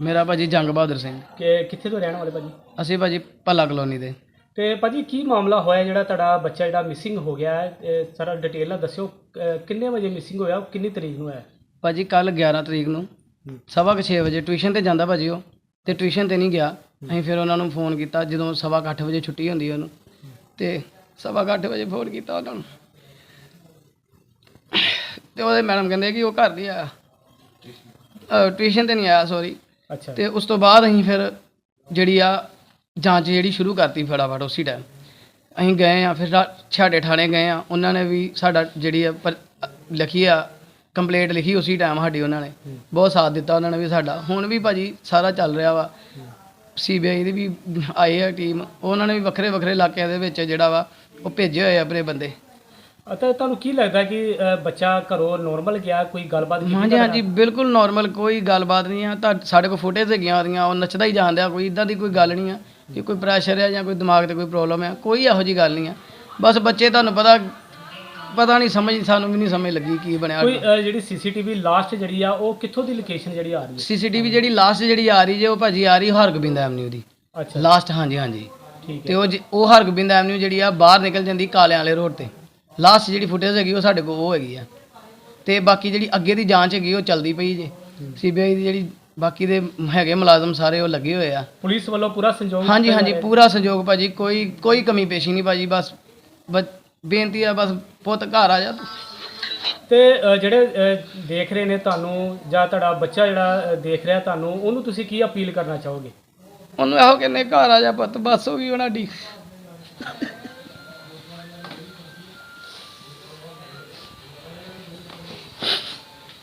ਮੇਰਾ ਭਾਜੀ ਜੰਗ ਬਹਾਦਰ ਸਿੰਘ। ਕਿ ਕਿੱਥੇ ਤੋਂ ਰਹਿਣ ਵਾਲੇ ਭਾਜੀ? ਅਸੀਂ ਭਾਜੀ ਭੱਲਾ ਕਲੋਨੀ ਦੇ। ਤੇ ਭਾਜੀ ਕੀ ਮਾਮਲਾ ਹੋਇਆ ਜਿਹੜਾ ਤੁਹਾਡਾ ਬੱਚਾ ਜਿਹੜਾ ਮਿਸਿੰਗ ਹੋ ਗਿਆ? ਹੈ ਇਹ ਸਾਰਾ ਡਿਟੇਲ ਨਾਲ ਦੱਸਿਓ। ਅਹ ਕਿੰਨੇ ਵਜੇ ਮਿਸਿੰਗ ਹੋਇਆ? ਕਿੰਨੀ ਤਰੀਕ ਨੂੰ ਹੋਇਆ? ਭਾਜੀ ਕੱਲ 11 ਤਰੀਕ ਨੂੰ। ਸਵਾ ਕੁ ਛੇ ਵਜੇ ਟਿਊਸ਼ਨ ਤੇ ਜਾਂਦਾ ਭਾਜੀ ਉਹ। ਤੇ ਟਿਊਸ਼ਨ ਤੇ ਨਹੀਂ ਗਿਆ। ਅਸੀਂ ਫਿਰ ਉਹਨਾਂ ਨੂੰ ਫੋਨ ਕੀਤਾ। ਜਦੋਂ ਸਵਾ ਕੁ ਅੱਠ ਵਜੇ ਛੁੱਟੀ ਹੁੰਦੀ ਉਹਨੂੰ। ਤੇ ਸਵਾ ਕੁ ਅੱਠ ਵਜੇ ਫੋਨ ਕੀਤਾ ਉਹਨਾਂ ਨੂੰ। ਤੇ ਉਹਦੇ ਮੈਡਮ ਕਹਿੰਦੇ ਕਿ ਉਹ ਘਰ ਨਹੀਂ ਆਇਆ। ਟਿਊਸ਼ਨ ਤੇ ਨਹੀਂ ਆਇਆ ਸੌਰੀ ਅੱਛਾ। ਤੇ ਉਸ ਤੋਂ ਬਾਅਦ ਅਸੀਂ ਫਿਰ ਜਿਹੜੀ ਆ ਜਾਂਚ ਜਿਹੜੀ ਸ਼ੁਰੂ ਕਰਤੀ ਫਟਾਫਟ ਉਸੇ ਟਾਈਮ ਅਸੀਂ ਗਏ ਆ ਫਿਰ ਛਾੜੇ ਥਾਣੇ ਗਏ ਆ ਉਹਨਾਂ ਨੇ ਵੀ ਸਾਡਾ ਜਿਹੜੀ ਆ ਪਰ- ਲਿਖੀ ਆ ਕੰਪਲੇਂਟ ਲਿਖੀ ਉਸੇ ਟਾਈਮ ਸਾਡੀ ਉਹਨਾਂ ਨੇ। ਬਹੁਤ ਸਾਥ ਦਿੱਤਾ ਉਹਨਾਂ ਨੇ ਵੀ ਸਾਡਾ। ਹੁਣ ਵੀ ਭਾਜੀ ਸਾਰਾ ਚੱਲ ਰਿਹਾ ਵਾ। ਸੀਬੀਆਈ ਦੀ ਵੀ ਆਈ ਆ ਟੀਮ ਉਹਨਾਂ ਨੇ ਵੀ ਵੱਖਰੇ ਵੱਖਰੇ ਇਲਾਕਿਆਂ ਦੇ ਵਿੱਚ ਜਿਹੜਾ ਵਾ ਉਹ ਭੇਜੇ ਹੋਏ ਆ ਆਪਣੇ ਬੰਦੇ। ਅਤੇ ਤੁਹਾਨੂੰ ਕੀ ਲੱਗਦਾ ਕਿ ਬੱਚਾ ਘਰੋਂ ਨੋਰਮਲ ਗਿਆ ਕੋਈ ਗੱਲਬਾਤ ਕੀਤੀ ਹਾਂਜੀ ਹਾਂਜੀ ਬਿਲਕੁਲ ਨਾਰਮਲ ਕੋਈ ਗੱਲਬਾਤ ਨਹੀਂ ਆ। ਤਾਂ ਸਾਡੇ ਕੋਲ ਫੁਟੇਜ ਹੈਗੀਆਂ ਉਹਦੀਆਂ ਉਹ ਨੱਚਦਾ ਹੀ ਜਾਂਦਿਆ ਕੋਈ ਇਦਾਂ ਦੀ ਕੋਈ ਗੱਲ ਨਹੀਂ ਆ ਕਿ ਕੋਈ ਪ੍ਰੈਸ਼ਰ ਹੈ ਜਾਂ ਕੋਈ ਦਿਮਾਗ ਤੇ ਕੋਈ ਪ੍ਰੋਬਲਮ ਹੈ ਕੋਈ ਇਹੋ ਜੀ ਗੱਲ ਨਹੀਂ ਆ। ਬਸ ਬੱਚੇ ਤੁਹਾਨੂੰ ਪਤਾ ਪਤਾ ਨਹੀਂ ਸਮਝ ਸਾਨੂੰ ਵੀ ਨਹੀਂ ਸਮਝ ਲੱਗੀ ਕੀ ਬਣਿਆ ਕੋਈ ਅਹ, ਜਿਹੜੀ ਸੀਸੀਟੀਵੀ ਲਾਸਟ ਜਿਹੜੀ ਆ ਉਹ ਕਿੱਥੋਂ ਦੀ ਲੋਕੇਸ਼ਨ ਜਿਹੜੀ ਆ ਰਹੀ ਹੈ? ਸੀਸੀਟੀਵੀ ਜਿਹੜੀ ਲਾਸਟ ਜਿਹੜੀ ਆ ਰਹੀ ਜੇ ਉਹ ਭਾਜੀ ਆ ਰਹੀ ਹਰਗੋਬਿੰਦ ਐਵਨਿਊ ਦੀ। ਅੱਛਾ। ਲਾਸਟ ਹਾਂਜੀ ਹਾਂਜੀ। ਠੀਕ ਤੇ ਹੈ ਉਹ ਜ- ਉਹ ਹਰਗੋਬਿੰਦ ਐਵਨਿਊ ਜਿਹੜੀ ਆ ਬਾਹਰ ਨਿਕਲ ਜਾਂਦੀ ਕਾਲਿਆਂ ਵਾਲੇ ਰੋਡ ਤੇ। ਲਾਸਟ ਜਿਹੜੀ ਫੁਟੇਜ ਹੈਗੀ ਉਹ ਸਾਡੇ ਕੋਲ ਉਹ ਹੈਗੀ ਆ। ਤੇ ਬਾਕੀ ਜਿਹੜੀ ਅੱਗੇ ਦੀ ਜਾਂਚ ਹੈਗੀ ਉਹ ਚੱਲਦੀ ਪਈ ਜੇ। ਸੀਬੀਆਈ ਦੀ ਜਿਹੜੀ ਬਾਕੀ ਦੇ ਹੈਗੇ ਮੁਲਾਜ਼ਮ ਸਾਰੇ ਉਹ ਲੱਗੇ ਹੋਏ ਆ। ਪੁਲਿਸ ਵੱਲੋਂ ਪੂਰਾ ਸੰਯੋਗ ਹਾਂਜੀ ਹਾਂਜੀ ਪੂਰਾ ਸਹਿਯੋਗ ਭਾਜੀ। ਕੋਈ ਕੋਈ ਕਮੀ ਪੇਸ਼ੀ ਨਹੀਂ ਭਾਜੀ ਬਸ ਬੇਨਤੀ ਆ ਬਸ ਪੁੱਤ ਘਰ ਆ ਜਾ ਤੂੰ। ਜਿਹੜੇ ਦੇਖ ਰਹੇ ਨੇ ਤੁਹਾਨੂੰ ਜਾਂ ਤੁਹਾਡਾ ਬੱਚਾ ਜਿਹੜਾ ਦੇਖ ਰਿਹਾ ਤੁਹਾਨੂੰ ਉਹਨੂੰ ਤੁਸੀਂ ਕੀ ਅਪੀਲ ਕਰਨਾ ਚਾਹੋਗੇ? ਉਹਨੂੰ ਇਹੋ ਕਹਿੰਦੇ ਘਰ ਆ ਜਾ ਪੁੱਤ ਬਸ ਹੋ ਗਈ ਉਹਨਾਂ ਦੀ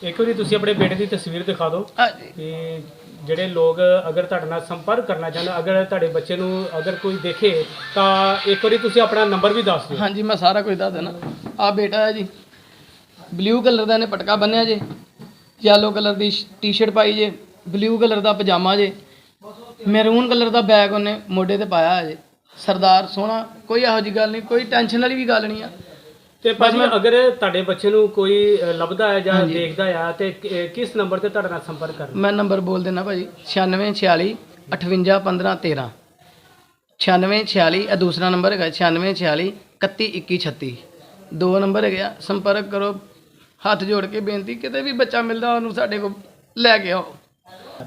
ਇੱਕ ਵਾਰੀ ਤੁਸੀਂ ਆਪਣੇ ਬੇਟੇ ਦੀ ਤਸਵੀਰ ਦਿਖਾ ਦਿਓ ਹਾਂਜੀ ਕਿ ਜਿਹੜੇ ਲੋਕ ਅਗਰ ਤੁਹਾਡੇ ਨਾਲ ਸੰਪਰਕ ਕਰਨਾ ਚਾਹੁੰਦੇ ਅਗਰ ਤੁਹਾਡੇ ਬੱਚੇ ਨੂੰ ਅਗਰ ਕੋਈ ਦੇਖੇ ਤਾਂ ਇੱਕ ਵਾਰੀ ਤੁਸੀਂ ਆਪਣਾ ਨੰਬਰ ਵੀ ਦੱਸ ਦਿਓ। ਹਾਂਜੀ ਮੈਂ ਸਾਰਾ ਕੁਝ ਦੱਸ ਦੇਣਾ ਆ ਬੇਟਾ ਹੈ ਜੀ। ਬਲੂ ਕਲਰ ਦਾ ਇਹਨੇ ਪਟਕਾ ਬੰਨਿਆ ਜੇ। ਯੈਲੋ ਕਲਰ ਦੀ ਟੀ-ਸ਼ਰਟ ਪਾਈ ਜੇ। ਬਲੂ ਕਲਰ ਦਾ ਪਜਾਮਾ ਜੇ। ਮੈਰੂਨ ਕਲਰ ਦਾ ਬੈਗ ਉਹਨੇ ਮੋਢੇ ਤੇ ਪਾਇਆ ਹੈ ਜੇ। ਸਰਦਾਰ ਸੋਹਣਾ। ਕੋਈ ਇਹੋ ਜੀ ਗੱਲ ਨਹੀਂ ਕੋਈ ਟੈਨਸ਼ਨ ਵਾਲੀ ਵੀ ਗੱਲ ਨਹੀਂ ਆ। ਤੇ ਭਾਜੀ ਅਗਰ ਤੁਹਾਡੇ ਬੱਚੇ ਨੂੰ ਕੋਈ ਲੱਭਦਾ ਹੈ ਜਾਂ ਦੇਖਦਾ ਹੈ ਤੇ ਕਿ- ਕਿਸ ਨੰਬਰ ਤੇ ਤੁਹਾਡੇ ਨਾਲ ਸੰਪਰਕ ਕਰਨਾ? ਮੈਂ ਨੰਬਰ ਬੋਲ ਦੇਣਾ ਭਾਜੀ। 96 46 58 15 13 96 46 ਇਹ ਦੂਸਰਾ ਨੰਬਰ ਹੈਗਾ। 96 46 31 21 36 ਦੋ ਨੰਬਰ ਹੈਗੇ ਆ। ਸੰਪਰਕ ਕਰੋ। ਹੱਥ ਜੋੜ ਕੇ ਬੇਨਤੀ ਕਿਤੇ ਵੀ ਬੱਚਾ ਮਿਲਦਾ ਉਹਨੂੰ ਸਾਡੇ ਕੋਲ ਲੈ ਕੇ ਆਓ।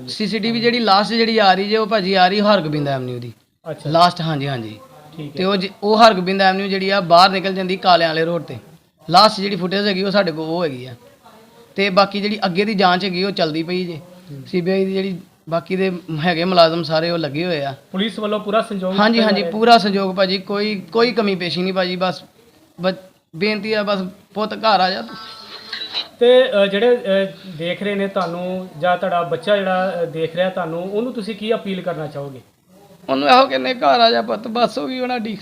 ਸੀਸੀਟੀਵੀ ਜਿਹੜੀ ਲਾਸਟ ਜਿਹੜੀ ਆ ਰਹੀ ਜੇ ਉਹ ਭਾਜੀ ਆ ਰਹੀ ਹਰਗੋਬਿੰਦ ਐਵਨਿਊ ਦੀ। ਅੱਛਾ। ਲਾਸਟ ਹਾਂਜੀ ਹਾਂਜੀ। ਤੇ ਉਹ ਜ- ਉਹ ਹਰਗੋਬਿੰਦ ਐਵਨਿਊ ਜਿਹੜੀ ਆ ਬਾਹਰ ਨਿਕਲ ਜਾਂਦੀ ਕਾਲਿਆਂ ਵਾਲੇ ਰੋਡ ਤੇ। ਲਾਸਟ ਜਿਹੜੀ ਫੁਟੇਜ ਹੈਗੀ ਉਹ ਸਾਡੇ ਕੋਲ ਉਹ ਹੈਗੀ ਆ। ਤੇ ਬਾਕੀ ਜਿਹੜੀ ਅੱਗੇ ਦੀ ਜਾਂਚ ਹੈਗੀ ਉਹ ਚੱਲਦੀ ਪਈ ਜੇ। ਸੀਬੀਆਈ ਦੀ ਜਿਹੜੀ ਬਾਕੀ ਦੇ ਹੈਗੇ ਮੁਲਾਜ਼ਮ ਸਾਰੇ ਉਹ ਲੱਗੇ ਹੋਏ ਆ। ਪੁਲਿਸ ਵੱਲੋਂ ਪੂਰਾ ਸੰਯੋਗ ਹਾਂਜੀ ਹਾਂਜੀ ਪੂਰਾ ਸਹਿਯੋਗ ਭਾਜੀ ਕੋਈ ਕੋਈ ਕਮੀ ਪੇਸ਼ੀ ਨਹੀਂ ਭਾਜੀ ਬਸ ਬਸ ਬੇਨਤੀ ਆ ਬਸ ਪੁੱਤ ਘਰ ਆ ਜਾ ਤੂੰ। ਤੇ ਅ, ਜਿਹੜੇ ਅ, ਦੇਖ ਰਹੇ ਨੇ ਤੁਹਾਨੂੰ ਜਾਂ ਤੁਹਾਡਾ ਬੱਚਾ ਜਿਹੜਾ ਅ, ਦੇਖ ਰਿਹਾ ਤੁਹਾਨੂੰ ਉਹਨੂੰ ਤੁਸੀਂ ਕੀ ਅਪੀਲ ਕਰਨਾ ਚਾਹੋਗੇ? ਉਹਨੂੰ ਇਹੋ ਕਹਿੰਦੇ ਘਰ ਆ ਜਾ ਪੁੱਤ ਬਸ ਹੋ ਗਈ ਉਹਨਾਂ ਦੀ।